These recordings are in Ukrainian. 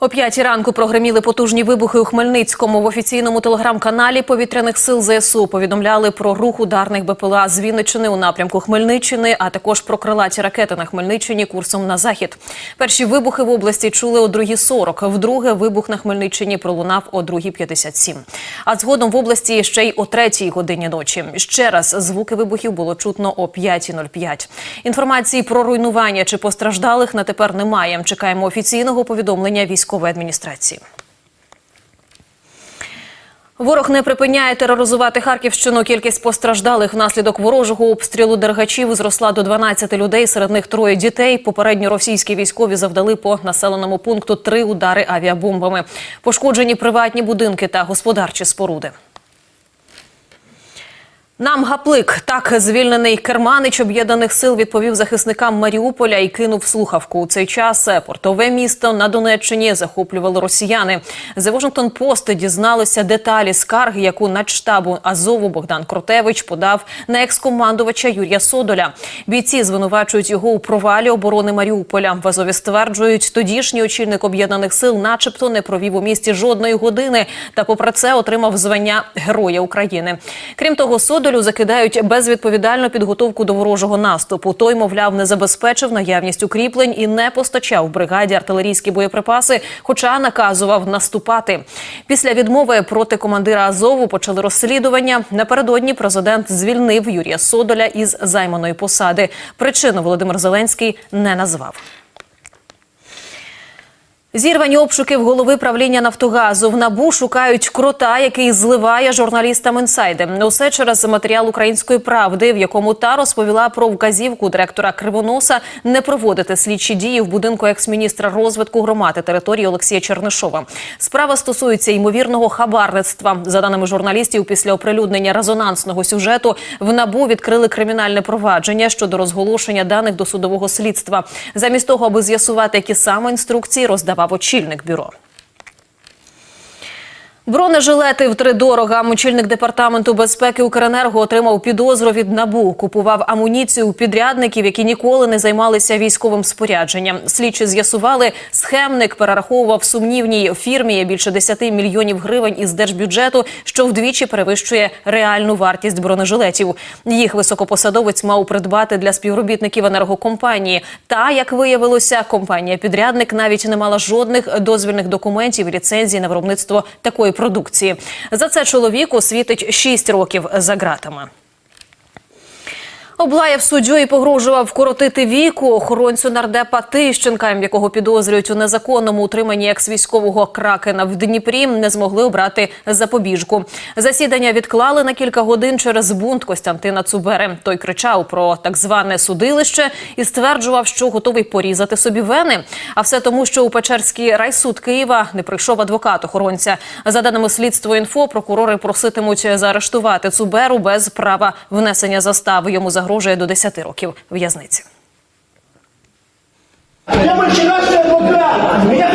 О п'ятій ранку прогреміли потужні вибухи у Хмельницькому. В офіційному телеграм-каналі повітряних сил ЗСУ повідомляли про рух ударних БПЛА з Вінниччини у напрямку Хмельниччини, а також про крилаті ракети на Хмельниччині курсом на захід. Перші вибухи в області чули о 2.40. Вдруге вибух на Хмельниччині пролунав о 2.57. А згодом в області ще й о 3 годині ночі. Ще раз звуки вибухів було чутно о 5.05. Інформації про руйнування чи постраждалих на тепер немає. Чекаємо офіційного повідомлення військової адміністрації. Ворог не припиняє тероризувати Харківщину. Кількість постраждалих внаслідок ворожого обстрілу дергачів зросла до 12 людей. Серед них троє дітей. Попередньо російські військові завдали по населеному пункту три удари авіабомбами. Пошкоджені приватні будинки та господарчі споруди. Нам гаплик так звільнений керманич об'єднаних сил відповів захисникам Маріуполя і кинув слухавку. У цей час портове місто на Донеччині захоплювали росіяни. The Washington Post дізналися деталі скарги, яку начштабу Азову Богдан Кротевич подав на екс-командувача Юрія Содоля. Бійці звинувачують його у провалі оборони Маріуполя. В Азові стверджують, тодішній очільник об'єднаних сил, начебто, не провів у місті жодної години, та попри це отримав звання Героя України. Крім того, Содолю закидають безвідповідальну підготовку до ворожого наступу. Той, мовляв, не забезпечив наявність укріплень і не постачав бригаді артилерійські боєприпаси, хоча наказував наступати. Після відмови проти командира Азову почали розслідування. Напередодні президент звільнив Юрія Содоля із займаної посади. Причину Володимир Зеленський не назвав. Зірвані обшуки в голови правління Нафтогазу в набу шукають крота, який зливає журналістам інсайди. Усе через матеріал української правди, в якому та розповіла про вказівку директора Кривоноса не проводити слідчі дії в будинку екс-міністра розвитку громади території Олексія Чернишова. Справа стосується ймовірного хабарництва. За даними журналістів, після оприлюднення резонансного сюжету в набу відкрили кримінальне провадження щодо розголошення даних до судового слідства. Замість того, аби з'ясувати, які саме інструкції роздавав очільник бюро. Бронежилети втридорога. Очільник департаменту безпеки Укренерго отримав підозру від набу. Купував амуніцію у підрядників, які ніколи не займалися військовим спорядженням. Слідчі з'ясували, схемник перераховував сумнівній фірмі більше 10 мільйонів гривень із держбюджету, що вдвічі перевищує реальну вартість бронежилетів. Їх високопосадовець мав придбати для співробітників енергокомпанії. Та, як виявилося, компанія-підрядник навіть не мала жодних дозвільних документів і ліцензій на виробництво такої продукції. За це чоловіку світить 6 років за ґратами. Облаяв суддю і погрожував вкоротити віку охоронцю нардепа Тищенка, якого підозрюють у незаконному утриманні екс-військового кракена в Дніпрі, не змогли обрати запобіжку. Засідання відклали на кілька годин через бунт Костянтина Цубери. Той кричав про так зване судилище і стверджував, що готовий порізати собі вени. А все тому, що у Печерський райсуд Києва не прийшов адвокат охоронця. За даними слідство інфо, прокурори проситимуть заарештувати Цуберу без права внесення застави. Йому загрожує до 10 років в'язниці. Я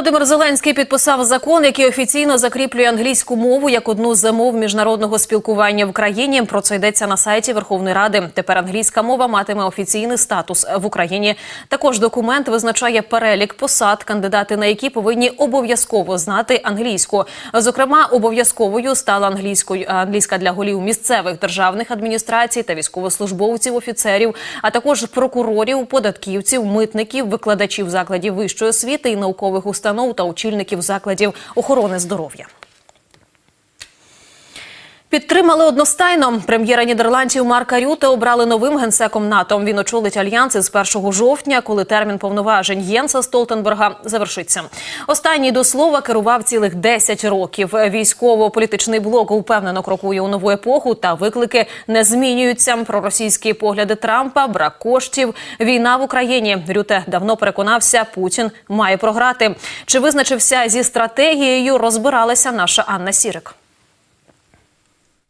Володимир Зеленський підписав закон, який офіційно закріплює англійську мову як одну з мов міжнародного спілкування в країні. Про це йдеться на сайті Верховної Ради. Тепер англійська мова матиме офіційний статус в Україні. Також документ визначає перелік посад, кандидати на які повинні обов'язково знати англійську. Зокрема, обов'язковою стала англійською англійська для голів місцевих державних адміністрацій та військовослужбовців, офіцерів, а також прокурорів, податківців, митників, викладачів закладів вищої освіти і наукових установ та очільників закладів охорони здоров'я. Підтримали одностайно. Прем'єра Нідерландів Марка Рюте обрали новим генсеком НАТО. Він очолить альянс із 1 жовтня, коли термін повноважень Єнса Столтенберга завершиться. Останній до слова керував цілих 10 років. Військово-політичний блок упевнено крокує у нову епоху, та виклики не змінюються. Проросійські погляди Трампа, брак коштів, війна в Україні. Рюте давно переконався, Путін має програти. Чи визначився зі стратегією? Розбиралася наша Анна Сірик.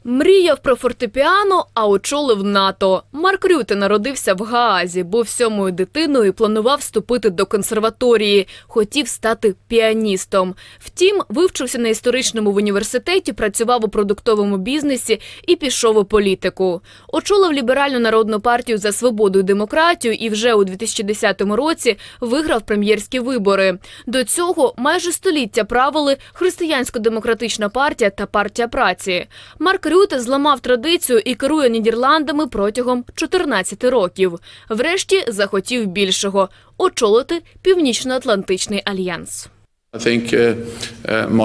Мріяв про фортепіано, а очолив НАТО. Марк Рюте народився в Гаазі, був сьомою дитиною і планував вступити до консерваторії. Хотів стати піаністом. Втім, вивчився на історичному в університеті, працював у продуктовому бізнесі і пішов у політику. Очолив ліберальну народну партію за свободу і демократію і вже у 2010 році виграв прем'єрські вибори. До цього майже століття правили Християнсько-демократична партія та партія праці. Марк Рюте зламав традицію і керує Нідерландами протягом 14 років. Врешті захотів більшого очолити Північно-Атлантичний альянс. Uh, uh,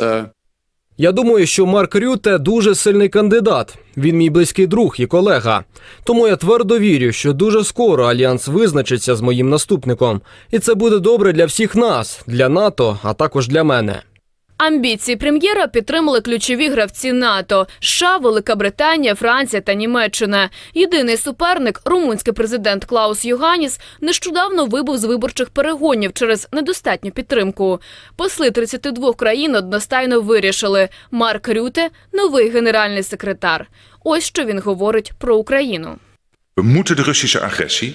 uh, Я думаю, що Марк Рюте дуже сильний кандидат. Він мій близький друг і колега. Тому я твердо вірю, що дуже скоро альянс визначиться з моїм наступником, і це буде добре для всіх нас, для НАТО, а також для мене. Амбіції прем'єра підтримали ключові гравці НАТО: США, Велика Британія, Франція та Німеччина. Єдиний суперник, румунський президент Клаус Йоганіс, нещодавно вибув з виборчих перегонів через недостатню підтримку. Посли 32 країн одностайно вирішили: Марк Рюте новий генеральний секретар. Ось що він говорить про Україну. De Russische agressie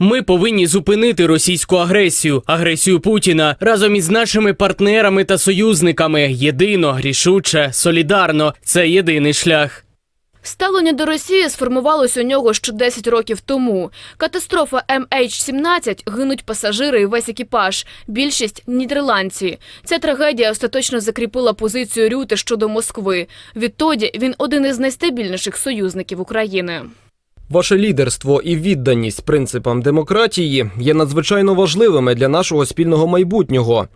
Ми повинні зупинити російську агресію, агресію Путіна разом із нашими партнерами та союзниками. Єдино, рішуче, солідарно. Це єдиний шлях. Ставлення до Росії сформувалось у нього ще 10 років тому. Катастрофа MH17 гинуть пасажири і весь екіпаж. Більшість нідерландці. Ця трагедія остаточно закріпила позицію Рюти щодо Москви. Відтоді він один із найстабільніших союзників України. Ваше лідерство і відданість принципам демократії є надзвичайно важливими для нашого спільного майбутнього.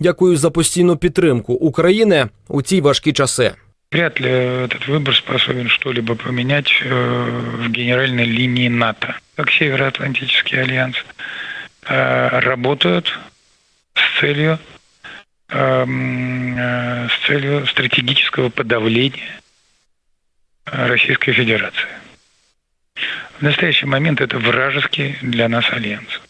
Дякую за постійну підтримку України у ці важкі часи. Вряд ли этот выбор способен что-либо поменять э, в генеральной линии НАТО. Как Североатлантический альянс э, работают с целью, эм, э, с целью стратегического подавления э, Российской Федерации. В настоящий момент это вражеский для нас альянс.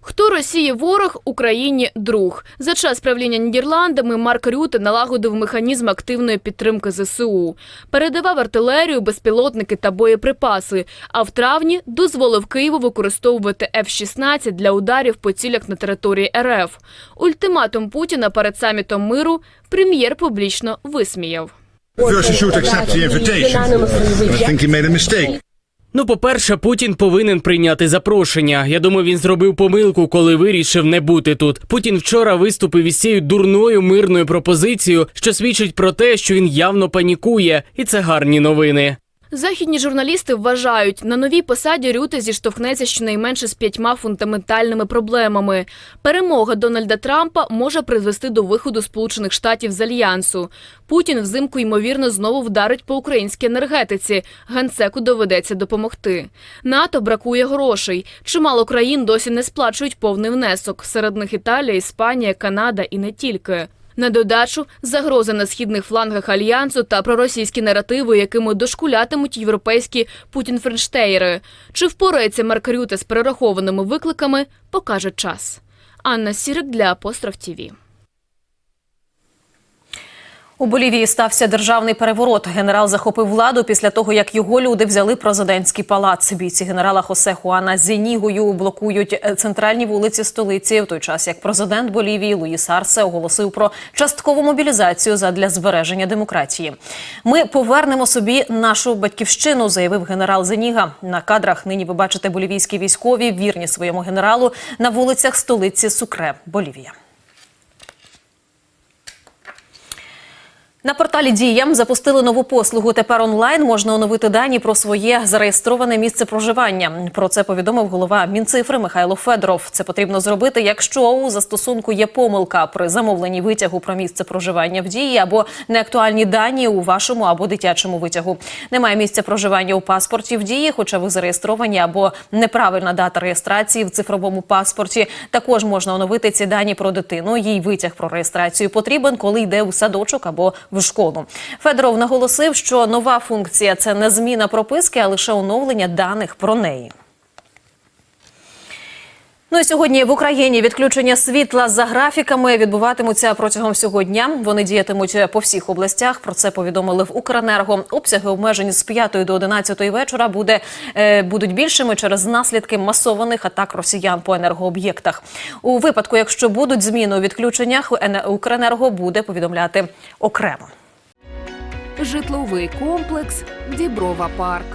Хто Росії ворог, Україні друг. За час правління Нідерландами Марк Рюте налагодив механізм активної підтримки ЗСУ, передавав артилерію, безпілотники та боєприпаси. А в травні дозволив Києву використовувати F-16 для ударів по цілях на території РФ. Ультиматум Путіна перед самітом миру прем'єр публічно висміяв. Ну, по-перше, Путін повинен прийняти запрошення. Я думаю, він зробив помилку, коли вирішив не бути тут. Путін вчора виступив із цією дурною мирною пропозицією, що свідчить про те, що він явно панікує, і це гарні новини. Західні журналісти вважають, на новій посаді Рюте зіштовхнеться щонайменше з п'ятьма фундаментальними проблемами. Перемога Дональда Трампа може призвести до виходу Сполучених Штатів з альянсу. Путін взимку ймовірно знову вдарить по українській енергетиці. Генсеку доведеться допомогти. НАТО бракує грошей. Чимало країн досі не сплачують повний внесок. Серед них Італія, Іспанія, Канада і не тільки. На додачу загрози на східних флангах альянсу та проросійські наративи, якими дошкулятимуть європейські путін-френштеєри. Чи впорається Марк Рюте з перерахованими викликами, покаже час. Анна Сірик для Апостроф ТІВІ. У Болівії стався державний переворот. Генерал захопив владу після того, як його люди взяли президентський палац. Бійці генерала Хосе Хуана Зенігою блокують е, центральні вулиці столиці. В той час як президент Болівії Луїс Арсе оголосив про часткову мобілізацію задля збереження демократії. Ми повернемо собі нашу батьківщину, заявив генерал Зеніга. На кадрах нині ви бачите болівійські військові вірні своєму генералу на вулицях столиці Сукре, Болівія. На порталі Діям запустили нову послугу. Тепер онлайн можна оновити дані про своє зареєстроване місце проживання. Про це повідомив голова Мінцифри Михайло Федоров. Це потрібно зробити, якщо у застосунку є помилка при замовленні витягу про місце проживання в дії або неактуальні дані у вашому або дитячому витягу. Немає місця проживання у паспорті в дії, хоча ви зареєстровані або неправильна дата реєстрації в цифровому паспорті. Також можна оновити ці дані про дитину. Їй витяг про реєстрацію потрібен, коли йде у садочок або в школу. Федоров наголосив, що нова функція це не зміна прописки, а лише оновлення даних про неї. Ну і сьогодні в Україні відключення світла за графіками відбуватимуться протягом всього дня. Вони діятимуть по всіх областях. Про це повідомили в Укренерго. Обсяги обмежень з 5 до 11 вечора буде е, будуть більшими через наслідки масованих атак росіян по енергооб'єктах. У випадку, якщо будуть зміни у відключеннях, Ене- Укренерго буде повідомляти окремо. Житловий комплекс Діброва Парк.